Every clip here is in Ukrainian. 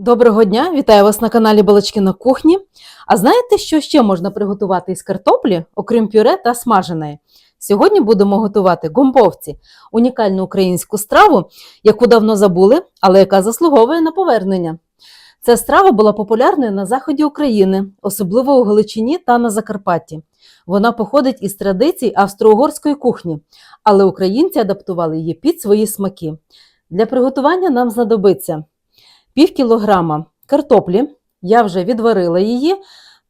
Доброго дня, вітаю вас на каналі Балачки на кухні. А знаєте, що ще можна приготувати із картоплі, окрім пюре та смаженої? Сьогодні будемо готувати гомбовці, унікальну українську страву, яку давно забули, але яка заслуговує на повернення. Ця страва була популярною на заході України, особливо у Галичині та на Закарпатті. Вона походить із традицій австро-угорської кухні, але українці адаптували її під свої смаки. Для приготування нам знадобиться пів кілограма картоплі. Я вже відварила її.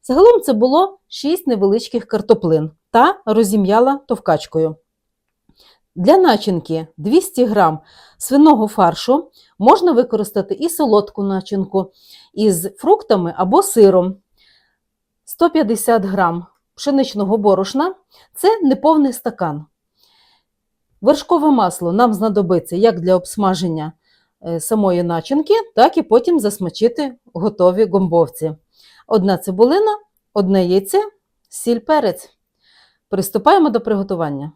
Загалом це було 6 невеличких картоплин та розім'яла товкачкою. Для начинки 200 грам свиного фаршу можна використати і солодку начинку із фруктами або сиром. 150 грам пшеничного борошна це неповний стакан. Вершкове масло нам знадобиться як для обсмаження самої начинки, так і потім засмачити готові гомбовці. Одна цибулина, одне яйце, сіль перець. Приступаємо до приготування.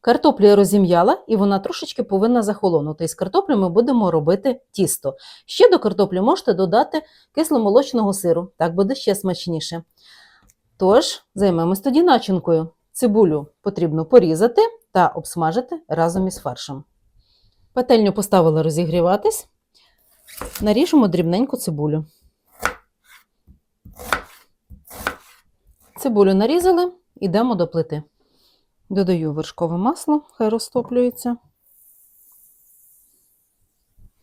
Картоплю я розім'яла і вона трошечки повинна захолонути. Із картоплі ми будемо робити тісто. Ще до картоплі можете додати кисломолочного сиру, так буде ще смачніше. Тож, займемось тоді начинкою. Цибулю потрібно порізати та обсмажити разом із фаршем. Пательню поставила розігріватись. Наріжемо дрібненьку цибулю. Цибулю нарізали, йдемо до плити. Додаю вершкове масло, хай розтоплюється.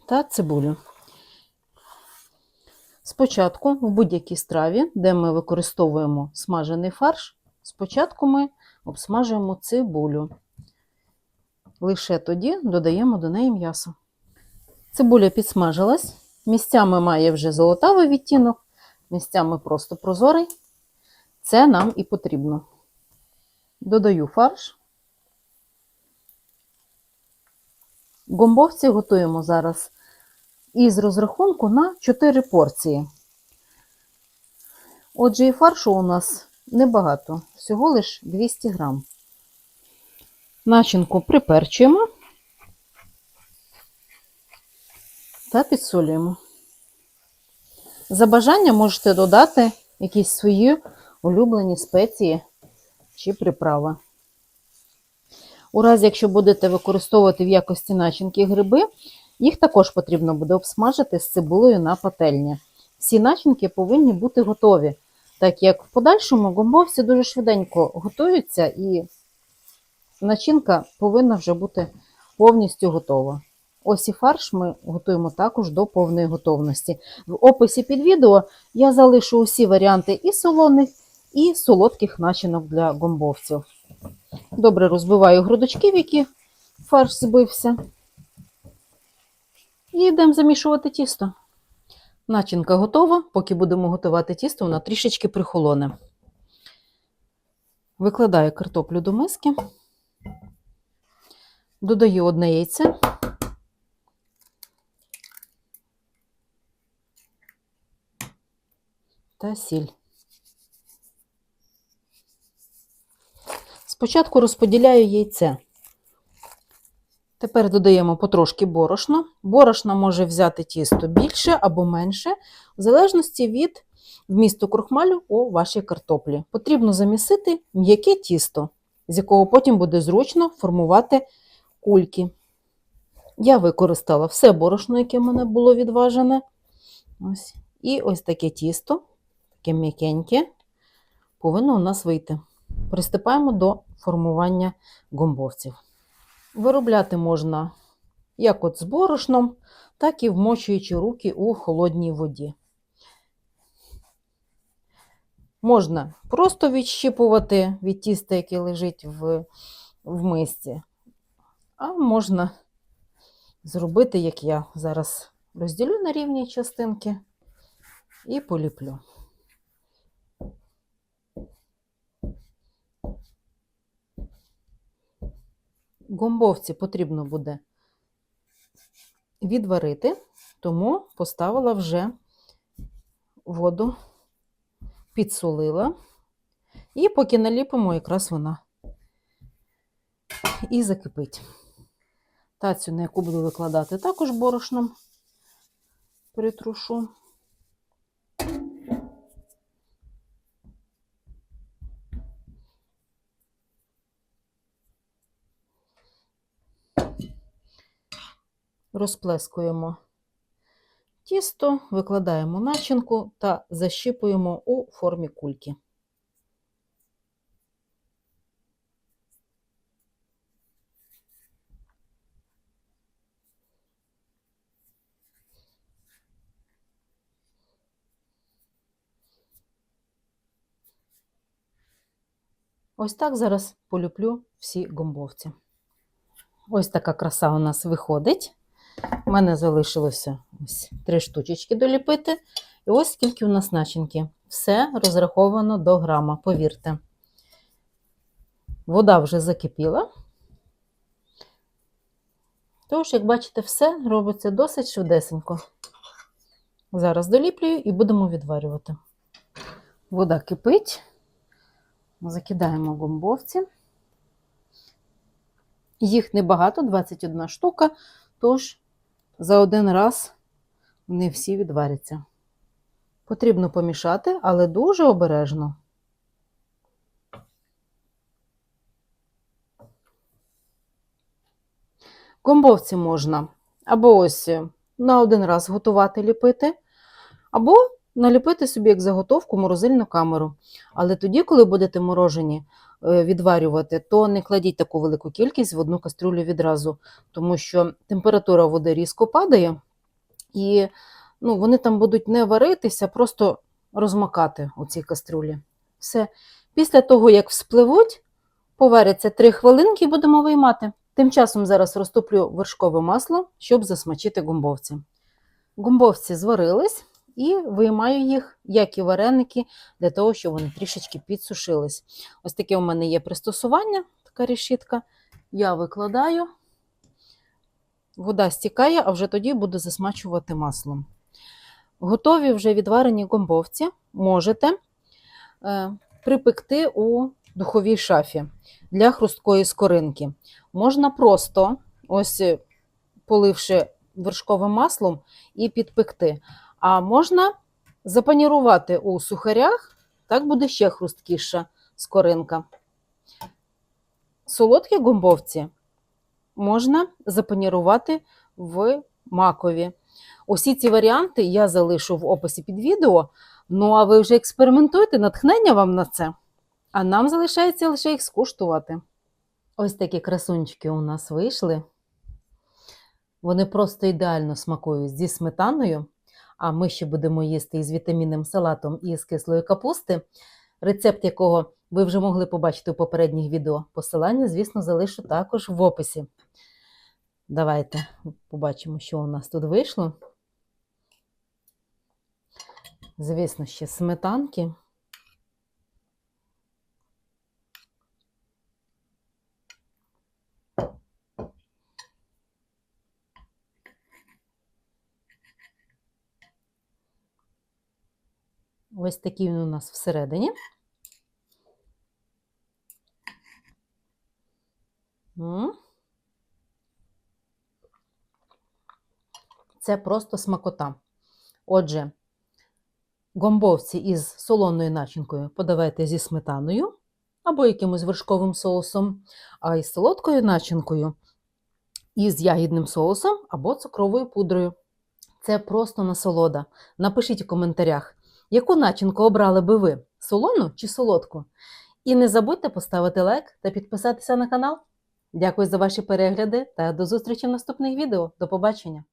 Та цибулю. Спочатку в будь-якій страві, де ми використовуємо смажений фарш, спочатку ми обсмажуємо цибулю. Лише тоді додаємо до неї м'ясо. Цибуля підсмажилась, місцями має вже золотавий відтінок, місцями просто прозорий. Це нам і потрібно. Додаю фарш. Гомбовці готуємо зараз із розрахунку на 4 порції. Отже, і фаршу у нас небагато, всього лиш 200 грам. Начинку приперчуємо та підсолюємо. За бажання можете додати якісь свої улюблені спеції чи приправи. У разі, якщо будете використовувати в якості начинки гриби, їх також потрібно буде обсмажити з цибулею на пательні. Всі начинки повинні бути готові, так як в подальшому гомбовці дуже швиденько готуються і начинка повинна вже бути повністю готова. Ось і фарш ми готуємо також до повної готовності. В описі під відео я залишу усі варіанти і солоних, і солодких начинок для гомбовців. Добре розбиваю грудочки, в які фарш збився. І йдемо замішувати тісто. Начинка готова. Поки будемо готувати тісто, вона трішечки прихолоне. Викладаю картоплю до миски. Додаю одне яйце. Та сіль. Спочатку розподіляю яйце. Тепер додаємо потрошки борошна. Борошна може взяти тісто більше або менше, в залежності від вмісту крохмалю у вашій картоплі. Потрібно замісити м'яке тісто, з якого потім буде зручно формувати кульки. Я використала все борошно, яке в мене було відважене. Ось. І ось таке тісто, таке м'якеньке, повинно у нас вийти. Приступаємо до формування гомбовців. Виробляти можна як от з борошном, так і вмочуючи руки у холодній воді. Можна просто відщипувати від тіста, яке лежить в, в мисці, а можна зробити, як я зараз розділю на рівні частинки і поліплю. Гомбовці потрібно буде відварити, тому поставила вже воду, підсолила, і поки наліпимо, якраз вона і закипить. Тацю, на яку буду викладати також борошном, притрушу. Розплескуємо тісто, викладаємо начинку та защіпуємо у формі кульки. Ось так зараз полюплю всі гомбовці. Ось така краса у нас виходить. У мене залишилося ось три штучечки доліпити. І ось скільки у нас начинки. Все розраховано до грама, повірте. Вода вже закипіла. Тож, як бачите, все робиться досить швидесенько. Зараз доліплюю і будемо відварювати. Вода кипить. Закидаємо гомбовці. Їх небагато, 21 штука, тож за один раз вони всі відваряться. Потрібно помішати, але дуже обережно. Гомбовці можна або ось на один раз готувати ліпити, або наліпити собі як заготовку морозильну камеру. Але тоді, коли будете морожені е, відварювати, то не кладіть таку велику кількість в одну кастрюлю відразу, тому що температура води різко падає, і ну, вони там будуть не варитися, просто розмакати у цій кастрюлі. Все. Після того, як вспливуть, поваряться 3 хвилинки і будемо виймати. Тим часом зараз розтоплю вершкове масло, щоб засмачити гумбовці. Гумбовці зварились і виймаю їх, як і вареники, для того, щоб вони трішечки підсушились. Ось таке у мене є пристосування, така решітка. Я викладаю, вода стікає, а вже тоді буду засмачувати маслом. Готові вже відварені гомбовці можете е, припекти у духовій шафі для хрусткої скоринки. Можна просто, ось поливши вершковим маслом, і підпекти. А можна запанірувати у сухарях, так буде ще хрусткіша скоринка. Солодкі гомбовці можна запанірувати в макові. Усі ці варіанти я залишу в описі під відео. Ну, а ви вже експериментуйте, натхнення вам на це. А нам залишається лише їх скуштувати. Ось такі красунчики у нас вийшли. Вони просто ідеально смакують зі сметаною. А ми ще будемо їсти із вітамінним салатом і з кислої капусти, рецепт якого ви вже могли побачити у попередніх відео. Посилання, звісно, залишу також в описі. Давайте побачимо, що у нас тут вийшло. Звісно, ще сметанки. Ось такий він у нас всередині. Це просто смакота. Отже, гомбовці із солоною начинкою подавайте зі сметаною або якимось вершковим соусом, а із солодкою начинкою із ягідним соусом або цукровою пудрою. Це просто насолода. Напишіть у коментарях, яку начинку обрали би ви солону чи солодку? І не забудьте поставити лайк та підписатися на канал. Дякую за ваші перегляди та до зустрічі в наступних відео. До побачення!